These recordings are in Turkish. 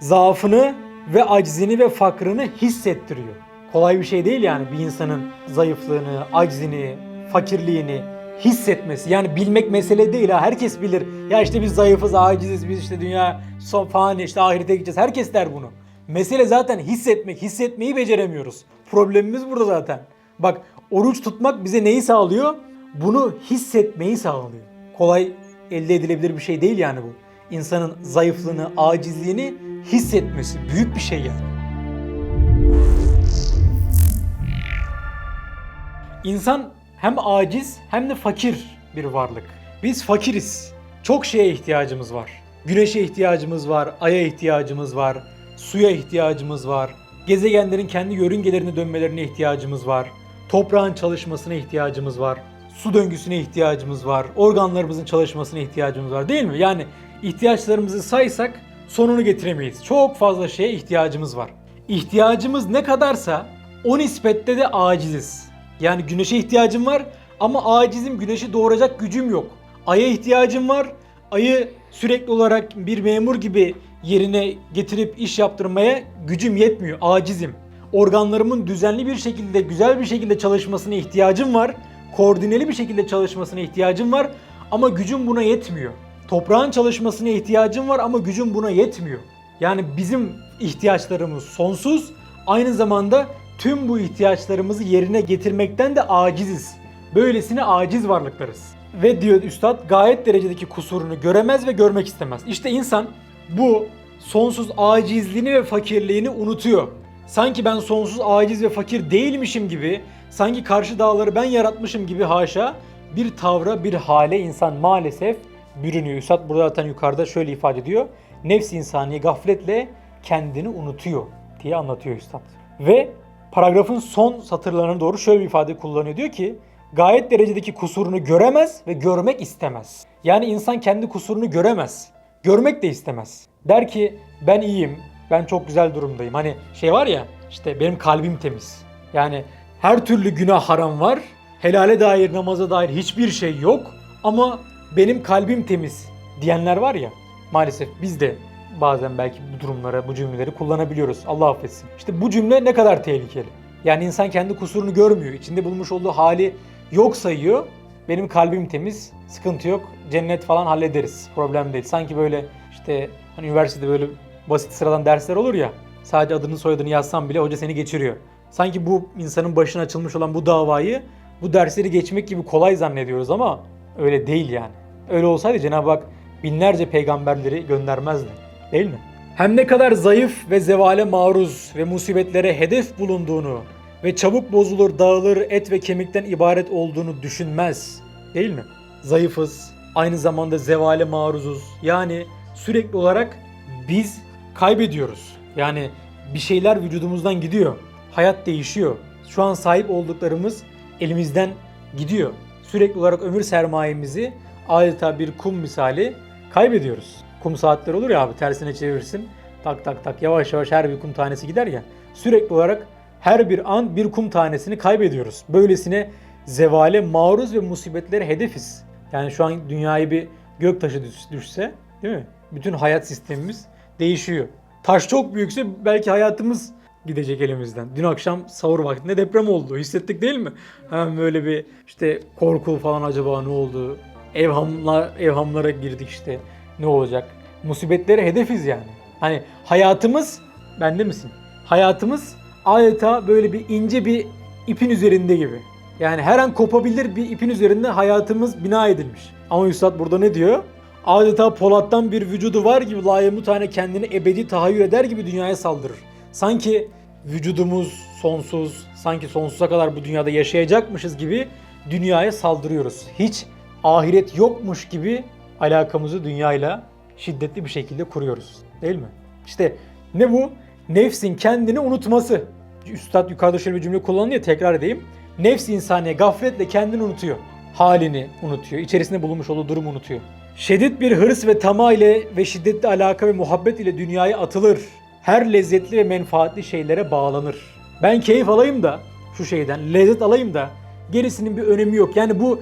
zaafını ve aczini ve fakrını hissettiriyor. Kolay bir şey değil yani bir insanın zayıflığını, aczini, fakirliğini hissetmesi. Yani bilmek mesele değil ha. Herkes bilir. Ya işte biz zayıfız, aciziz, biz işte dünya son fani, işte ahirete gideceğiz. Herkes der bunu. Mesele zaten hissetmek. Hissetmeyi beceremiyoruz. Problemimiz burada zaten. Bak oruç tutmak bize neyi sağlıyor? Bunu hissetmeyi sağlıyor. Kolay elde edilebilir bir şey değil yani bu. İnsanın zayıflığını, acizliğini hissetmesi büyük bir şey yani. İnsan hem aciz hem de fakir bir varlık. Biz fakiriz. Çok şeye ihtiyacımız var. Güneşe ihtiyacımız var, aya ihtiyacımız var, suya ihtiyacımız var. Gezegenlerin kendi yörüngelerine dönmelerine ihtiyacımız var. Toprağın çalışmasına ihtiyacımız var. Su döngüsüne ihtiyacımız var. Organlarımızın çalışmasına ihtiyacımız var değil mi? Yani ihtiyaçlarımızı saysak sonunu getiremeyiz. Çok fazla şeye ihtiyacımız var. İhtiyacımız ne kadarsa o nispette de aciziz. Yani güneşe ihtiyacım var ama acizim güneşi doğuracak gücüm yok. Aya ihtiyacım var. Ayı sürekli olarak bir memur gibi yerine getirip iş yaptırmaya gücüm yetmiyor. Acizim. Organlarımın düzenli bir şekilde, güzel bir şekilde çalışmasına ihtiyacım var. Koordineli bir şekilde çalışmasına ihtiyacım var ama gücüm buna yetmiyor. Toprağın çalışmasına ihtiyacım var ama gücüm buna yetmiyor. Yani bizim ihtiyaçlarımız sonsuz. Aynı zamanda tüm bu ihtiyaçlarımızı yerine getirmekten de aciziz. Böylesine aciz varlıklarız. Ve diyor üstad gayet derecedeki kusurunu göremez ve görmek istemez. İşte insan bu sonsuz acizliğini ve fakirliğini unutuyor. Sanki ben sonsuz aciz ve fakir değilmişim gibi, sanki karşı dağları ben yaratmışım gibi haşa bir tavra, bir hale insan maalesef bürünüyor. Üstad burada zaten yukarıda şöyle ifade ediyor. Nefs insani gafletle kendini unutuyor diye anlatıyor Üstad. Ve paragrafın son satırlarına doğru şöyle bir ifade kullanıyor. Diyor ki gayet derecedeki kusurunu göremez ve görmek istemez. Yani insan kendi kusurunu göremez. Görmek de istemez. Der ki ben iyiyim, ben çok güzel durumdayım. Hani şey var ya işte benim kalbim temiz. Yani her türlü günah haram var. Helale dair, namaza dair hiçbir şey yok. Ama benim kalbim temiz diyenler var ya. Maalesef biz de bazen belki bu durumlara, bu cümleleri kullanabiliyoruz. Allah affetsin. İşte bu cümle ne kadar tehlikeli. Yani insan kendi kusurunu görmüyor. İçinde bulmuş olduğu hali yok sayıyor. Benim kalbim temiz, sıkıntı yok. Cennet falan hallederiz. Problem değil. Sanki böyle işte hani üniversitede böyle basit sıradan dersler olur ya. Sadece adını soyadını yazsan bile hoca seni geçiriyor. Sanki bu insanın başına açılmış olan bu davayı bu dersleri geçmek gibi kolay zannediyoruz ama öyle değil yani. Öyle olsaydı Cenab-ı Hak binlerce peygamberleri göndermezdi. Değil mi? Hem ne kadar zayıf ve zevale maruz ve musibetlere hedef bulunduğunu ve çabuk bozulur, dağılır, et ve kemikten ibaret olduğunu düşünmez. Değil mi? Zayıfız, aynı zamanda zevale maruzuz. Yani sürekli olarak biz kaybediyoruz. Yani bir şeyler vücudumuzdan gidiyor. Hayat değişiyor. Şu an sahip olduklarımız elimizden gidiyor. Sürekli olarak ömür sermayemizi adeta bir kum misali kaybediyoruz. Kum saatler olur ya abi tersine çevirirsin. Tak tak tak yavaş yavaş her bir kum tanesi gider ya. Sürekli olarak her bir an bir kum tanesini kaybediyoruz. Böylesine zevale maruz ve musibetlere hedefiz. Yani şu an dünyayı bir göktaşı düş- düşse değil mi? Bütün hayat sistemimiz değişiyor. Taş çok büyükse belki hayatımız gidecek elimizden. Dün akşam sahur vaktinde deprem oldu. Hissettik değil mi? Hemen böyle bir işte korku falan acaba ne oldu? Evhamlar, evhamlara girdik işte. Ne olacak? Musibetlere hedefiz yani. Hani hayatımız bende misin? Hayatımız adeta böyle bir ince bir ipin üzerinde gibi. Yani her an kopabilir bir ipin üzerinde hayatımız bina edilmiş. Ama Üstad burada ne diyor? Adeta Polat'tan bir vücudu var gibi layımı tane kendini ebedi tahayyül eder gibi dünyaya saldırır. Sanki vücudumuz sonsuz, sanki sonsuza kadar bu dünyada yaşayacakmışız gibi dünyaya saldırıyoruz. Hiç ahiret yokmuş gibi alakamızı dünyayla şiddetli bir şekilde kuruyoruz. Değil mi? İşte ne bu? Nefsin kendini unutması. Üstad yukarıda şöyle bir cümle kullanıyor tekrar edeyim. Nefs insaniye gafletle kendini unutuyor. Halini unutuyor. İçerisinde bulunmuş olduğu durumu unutuyor. Şiddet bir hırs ve tamah ile ve şiddetli alaka ve muhabbet ile dünyaya atılır. Her lezzetli ve menfaatli şeylere bağlanır. Ben keyif alayım da şu şeyden, lezzet alayım da gerisinin bir önemi yok. Yani bu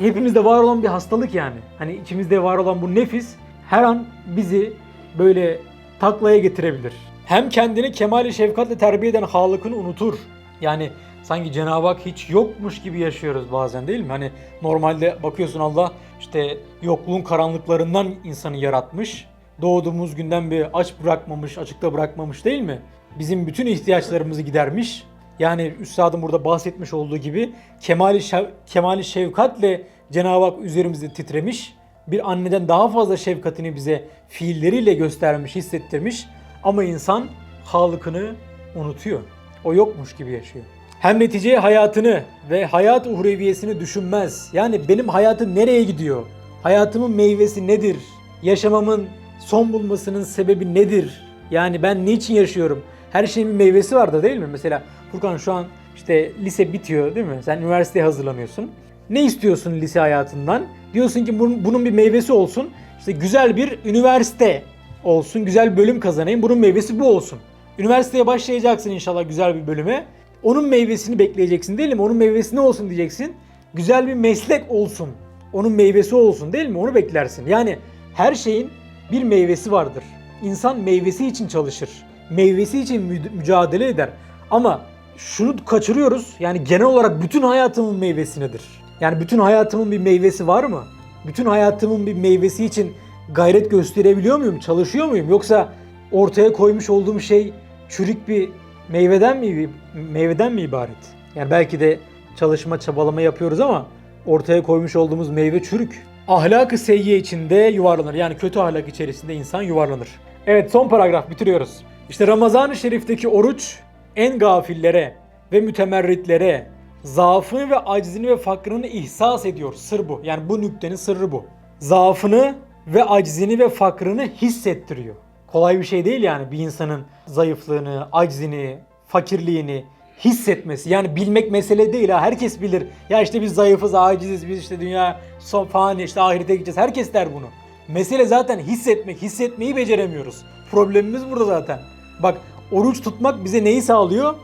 hepimizde var olan bir hastalık yani. Hani içimizde var olan bu nefis her an bizi böyle taklaya getirebilir. Hem kendini kemali şefkatle terbiye eden Halık'ını unutur. Yani sanki Cenab-ı Hak hiç yokmuş gibi yaşıyoruz bazen değil mi? Hani normalde bakıyorsun Allah işte yokluğun karanlıklarından insanı yaratmış. Doğduğumuz günden bir aç bırakmamış, açıkta bırakmamış değil mi? Bizim bütün ihtiyaçlarımızı gidermiş. Yani üstadın burada bahsetmiş olduğu gibi kemali, şev- kemali şefkatle Cenab-ı Hak üzerimizde titremiş. Bir anneden daha fazla şefkatini bize fiilleriyle göstermiş, hissettirmiş. Ama insan halıkını unutuyor. O yokmuş gibi yaşıyor. Hem neticeye hayatını ve hayat uhreviyesini düşünmez. Yani benim hayatım nereye gidiyor? Hayatımın meyvesi nedir? Yaşamamın son bulmasının sebebi nedir? Yani ben niçin yaşıyorum? Her şeyin bir meyvesi vardır değil mi? Mesela Furkan şu an işte lise bitiyor değil mi? Sen üniversiteye hazırlanıyorsun. Ne istiyorsun lise hayatından? Diyorsun ki bunun, bir meyvesi olsun. İşte güzel bir üniversite olsun, güzel bölüm kazanayım. Bunun meyvesi bu olsun. Üniversiteye başlayacaksın inşallah güzel bir bölüme. Onun meyvesini bekleyeceksin değil mi? Onun meyvesi ne olsun diyeceksin. Güzel bir meslek olsun. Onun meyvesi olsun değil mi? Onu beklersin. Yani her şeyin bir meyvesi vardır. İnsan meyvesi için çalışır. Meyvesi için mü- mücadele eder. Ama şunu kaçırıyoruz. Yani genel olarak bütün hayatımın meyvesi nedir? Yani bütün hayatımın bir meyvesi var mı? Bütün hayatımın bir meyvesi için gayret gösterebiliyor muyum? Çalışıyor muyum? Yoksa ortaya koymuş olduğum şey çürük bir meyveden mi meyveden mi ibaret? Yani belki de çalışma, çabalama yapıyoruz ama ortaya koymuş olduğumuz meyve çürük. Ahlak-ı seyyiye içinde yuvarlanır. Yani kötü ahlak içerisinde insan yuvarlanır. Evet son paragraf bitiriyoruz. İşte Ramazan-ı Şerif'teki oruç en gafillere ve mütemerritlere zaafını ve acizini ve fakrını ihsas ediyor. Sır bu. Yani bu nüktenin sırrı bu. Zaafını ve acizini ve fakrını hissettiriyor. Kolay bir şey değil yani bir insanın zayıflığını, acizini, fakirliğini hissetmesi. Yani bilmek mesele değil ha. Herkes bilir. Ya işte biz zayıfız, aciziz, biz işte dünya son fani, işte ahirete gideceğiz. Herkes der bunu. Mesele zaten hissetmek. Hissetmeyi beceremiyoruz. Problemimiz burada zaten. Bak oruç tutmak bize neyi sağlıyor?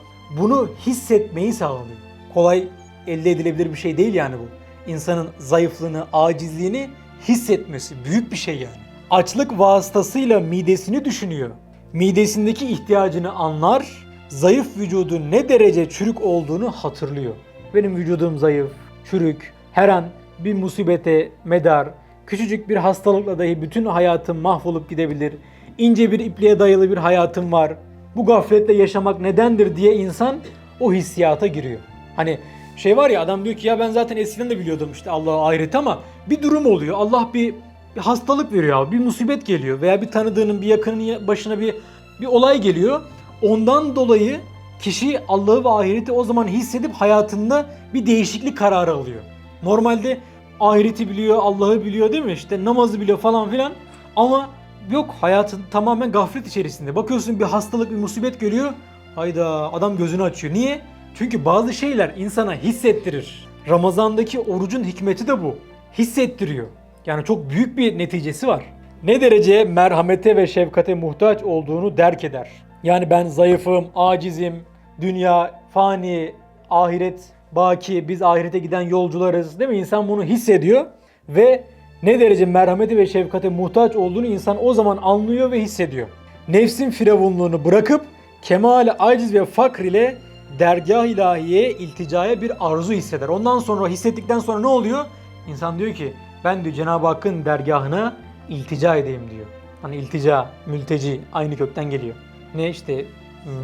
Bunu hissetmeyi sağlıyor. Kolay elde edilebilir bir şey değil yani bu. İnsanın zayıflığını, acizliğini hissetmesi büyük bir şey yani. Açlık vasıtasıyla midesini düşünüyor. Midesindeki ihtiyacını anlar, zayıf vücudu ne derece çürük olduğunu hatırlıyor. Benim vücudum zayıf, çürük, her an bir musibete medar, küçücük bir hastalıkla dahi bütün hayatım mahvolup gidebilir. İnce bir ipliğe dayalı bir hayatım var. Bu gafletle yaşamak nedendir diye insan o hissiyata giriyor. Hani şey var ya adam diyor ki ya ben zaten eskiden de biliyordum işte Allah'a ahiret ama bir durum oluyor. Allah bir, bir hastalık veriyor abi. Bir musibet geliyor veya bir tanıdığının bir yakının başına bir bir olay geliyor. Ondan dolayı kişi Allah'ı ve ahireti o zaman hissedip hayatında bir değişiklik kararı alıyor. Normalde ahireti biliyor, Allah'ı biliyor değil mi? İşte namazı biliyor falan filan. Ama yok hayatın tamamen gaflet içerisinde. Bakıyorsun bir hastalık, bir musibet geliyor. Hayda adam gözünü açıyor. Niye? Çünkü bazı şeyler insana hissettirir. Ramazandaki orucun hikmeti de bu. Hissettiriyor. Yani çok büyük bir neticesi var. Ne derece merhamete ve şefkate muhtaç olduğunu derk eder. Yani ben zayıfım, acizim, dünya fani, ahiret baki, biz ahirete giden yolcularız değil mi? İnsan bunu hissediyor ve ne derece merhamete ve şefkate muhtaç olduğunu insan o zaman anlıyor ve hissediyor. Nefsin firavunluğunu bırakıp kemal aciz ve fakr ile dergah ilahiye ilticaya bir arzu hisseder. Ondan sonra hissettikten sonra ne oluyor? İnsan diyor ki ben diyor Cenab-ı Hakk'ın dergahına iltica edeyim diyor. Hani iltica, mülteci aynı kökten geliyor. Ne işte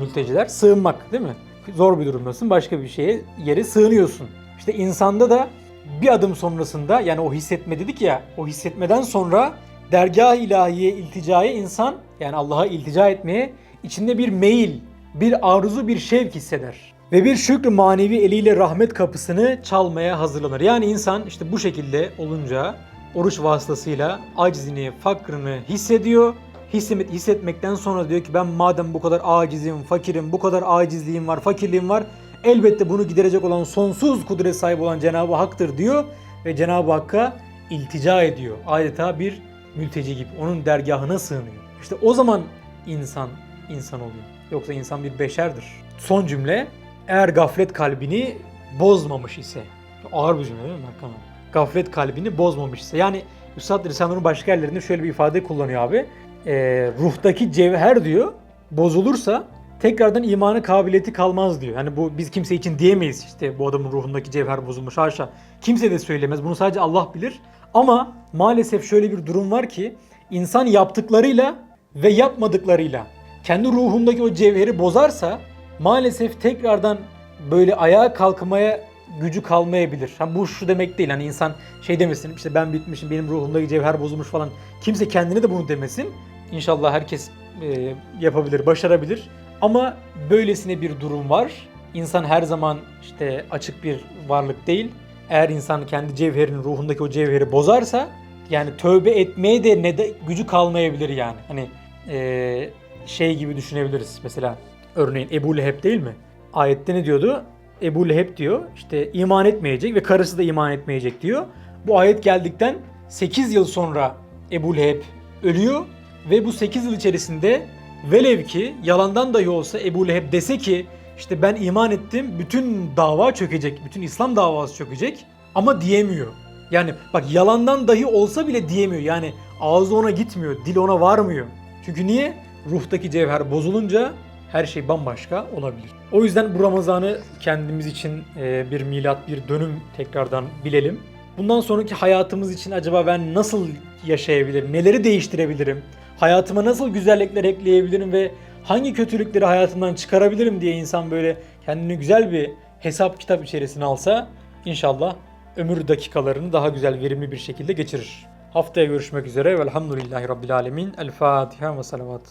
mülteciler? Sığınmak değil mi? Zor bir durumdasın başka bir şeye yere sığınıyorsun. İşte insanda da bir adım sonrasında yani o hissetme dedik ya o hissetmeden sonra dergah ilahiye ilticaya insan yani Allah'a iltica etmeye içinde bir meyil, bir arzu, bir şevk hisseder. Ve bir şükrü manevi eliyle rahmet kapısını çalmaya hazırlanır. Yani insan işte bu şekilde olunca oruç vasıtasıyla acizini, fakrını hissediyor. Hisset, hissetmekten sonra diyor ki ben madem bu kadar acizim, fakirim, bu kadar acizliğim var, fakirliğim var. Elbette bunu giderecek olan sonsuz kudret sahibi olan Cenab-ı Hak'tır diyor. Ve Cenab-ı Hakk'a iltica ediyor. Adeta bir mülteci gibi. Onun dergahına sığınıyor. İşte o zaman insan insan oluyor. Yoksa insan bir beşerdir. Son cümle eğer gaflet kalbini bozmamış ise. Ağır bir cümle değil mi Erkan? Gaflet kalbini bozmamış ise. Yani Üstad Risale'nin başka yerlerinde şöyle bir ifade kullanıyor abi. e, ruhtaki cevher diyor bozulursa tekrardan imanı kabiliyeti kalmaz diyor. Hani bu biz kimse için diyemeyiz işte bu adamın ruhundaki cevher bozulmuş haşa. Kimse de söylemez. Bunu sadece Allah bilir. Ama maalesef şöyle bir durum var ki insan yaptıklarıyla ve yapmadıklarıyla kendi ruhundaki o cevheri bozarsa maalesef tekrardan böyle ayağa kalkmaya gücü kalmayabilir. Ha bu şu demek değil. Hani insan şey demesin işte ben bitmişim benim ruhumdaki cevher bozulmuş falan. Kimse kendine de bunu demesin. İnşallah herkes e, yapabilir, başarabilir. Ama böylesine bir durum var. İnsan her zaman işte açık bir varlık değil. Eğer insan kendi cevherinin ruhundaki o cevheri bozarsa yani tövbe etmeye de ne de gücü kalmayabilir yani. Hani e, şey gibi düşünebiliriz. Mesela örneğin Ebu Leheb değil mi? Ayette ne diyordu? Ebu Leheb diyor işte iman etmeyecek ve karısı da iman etmeyecek diyor. Bu ayet geldikten 8 yıl sonra Ebu Leheb ölüyor ve bu 8 yıl içerisinde velev ki yalandan dahi olsa Ebu Leheb dese ki işte ben iman ettim bütün dava çökecek, bütün İslam davası çökecek ama diyemiyor. Yani bak yalandan dahi olsa bile diyemiyor. Yani ağzı ona gitmiyor, dil ona varmıyor. Çünkü niye? Ruhtaki cevher bozulunca her şey bambaşka olabilir. O yüzden bu Ramazan'ı kendimiz için e, bir milat, bir dönüm tekrardan bilelim. Bundan sonraki hayatımız için acaba ben nasıl yaşayabilirim, neleri değiştirebilirim, hayatıma nasıl güzellikler ekleyebilirim ve hangi kötülükleri hayatımdan çıkarabilirim diye insan böyle kendini güzel bir hesap kitap içerisine alsa inşallah ömür dakikalarını daha güzel, verimli bir şekilde geçirir. Haftaya görüşmek üzere. Velhamdülillahi Rabbil Alemin. El Fatiha ve salavat.